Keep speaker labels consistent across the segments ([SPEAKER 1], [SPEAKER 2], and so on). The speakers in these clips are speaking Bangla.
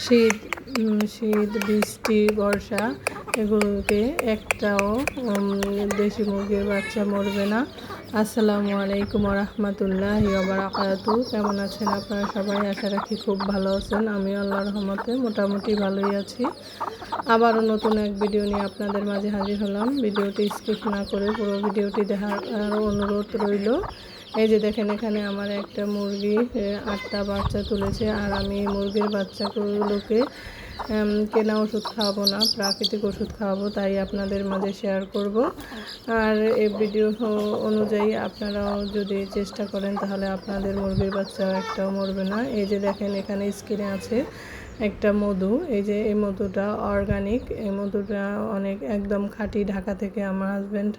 [SPEAKER 1] শীত শীত, বৃষ্টি, বর্ষা এগুলোকে একটাও দেশি মুরগির বাচ্চা মরবে না। আসসালামু আলাইকুম রহমতুল্লাহ বারাকাতু কেমন আছেন আপনারা সবাই? আশা রাখি খুব ভালো আছেন। আমি আল্লাহর রহমতে মোটামুটি ভালোই আছি। আবারও নতুন এক ভিডিও নিয়ে আপনাদের মাঝে হাজির হলাম। ভিডিওটি স্কিপ না করে পুরো ভিডিওটি দেখার অনুরোধ রইল। এই যে দেখেন এখানে আমার একটা মুরগি আটটা বাচ্চা তুলেছে, আর আমি মুরগির বাচ্চাগুলোকে কেনা ওষুধ খাওয়াবো না, প্রাকৃতিক ওষুধ খাওয়াবো, তাই আপনাদের মাঝে শেয়ার করব। আর এই ভিডিও অনুযায়ী আপনারাও যদি চেষ্টা করেন, তাহলে আপনাদের মুরগির বাচ্চা একটাও মরবে না। এই যে দেখেন এখানে স্ক্রিনে আছে একটা মধু, এই যে এই মধুটা অর্গানিক এই মধুটা অনেক একদম খাঁটি ঢাকা থেকে আমার হাজব্যান্ড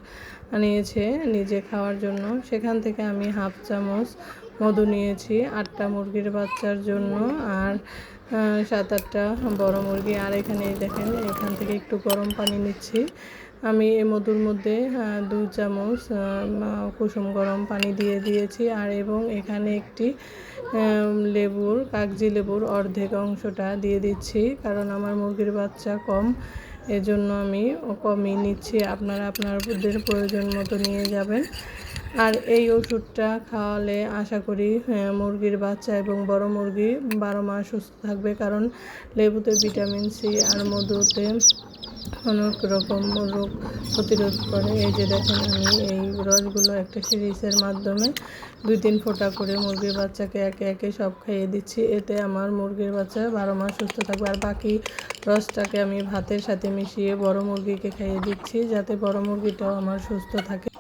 [SPEAKER 1] আনিয়েছে নিজে খাওয়ার জন্য। সেখান থেকে আমি হাফ চামচ মধু নিয়েছি, আটটা মুরগির বাচ্চার জন্য আর সাত আটটা বড় মুরগি। আর এখানে দেখেন, এখান থেকে একটু গরম পানি নিচ্ছি। আমি এই মধুর মধ্যে দু চামচ কুসুম গরম পানি দিয়ে দিয়েছি আর এবং এখানে একটি লেবুর, কাগজি লেবুর অর্ধেক অংশটা দিয়ে দিচ্ছি কারণ আমার মুরগির বাচ্চা কম। এজন্য আমি কমই নিচ্ছি, আপনারা আপনাদের প্রয়োজন মতো নিয়ে যাবেন। আর এই ওষুধটা খাওয়ালে আশা করি মুরগির বাচ্চা এবং বড় মুরগি বারো মাস সুস্থ থাকবে কারণ লেবুতে ভিটামিন সি আর মধুতে অনেক রকম রোগ প্রতিরোধ করে। এই যে দেখেন আমি এই রসগুলো একটা সিরিজের মাধ্যমে দুই তিন ফোঁটা করে মুরগির বাচ্চাকে একে একে সব খাইয়ে দিচ্ছি। এতে আমার মুরগির বাচ্চা বারো মাস সুস্থ থাকবে। আর বাকি রসটাকে আমি ভাতের সাথে মিশিয়ে বড় মুরগিকে খাইয়ে দিচ্ছি যাতে বড় মুরগিটাও আমার সুস্থ থাকে।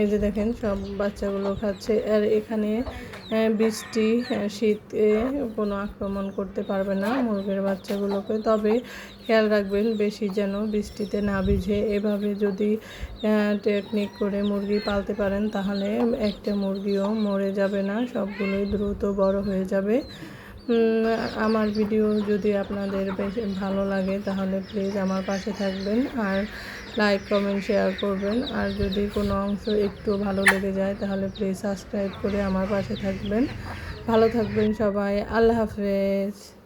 [SPEAKER 1] এই যে দেখেন, সব বাচ্চাগুলো খাচ্ছে। আর এখানে বৃষ্টি শীতে কোনো আক্রমণ করতে পারবে না মুরগির বাচ্চাগুলোকে। তবে খেয়াল রাখবেন, বেশি যেন বৃষ্টিতে না ভিজে। এভাবে যদি টেকনিক করে মুরগি পালতে পারেন, তাহলে একটা মুরগিও মরে যাবে না, সবগুলোই দ্রুত বড় হয়ে যাবে। আমার ভিডিও যদি আপনাদের বেশ ভালো লাগে, তাহলে প্লিজ আমার পাশে থাকবেন আর লাইক কমেন্ট শেয়ার করবেন। আর যদি কোনো অংশ একটু ভালো লেগে যায়, তাহলে প্লিজ সাবস্ক্রাইব করে আমার পাশে থাকবেন। ভালো থাকবেন সবাই, আল্লাহ হাফেজ।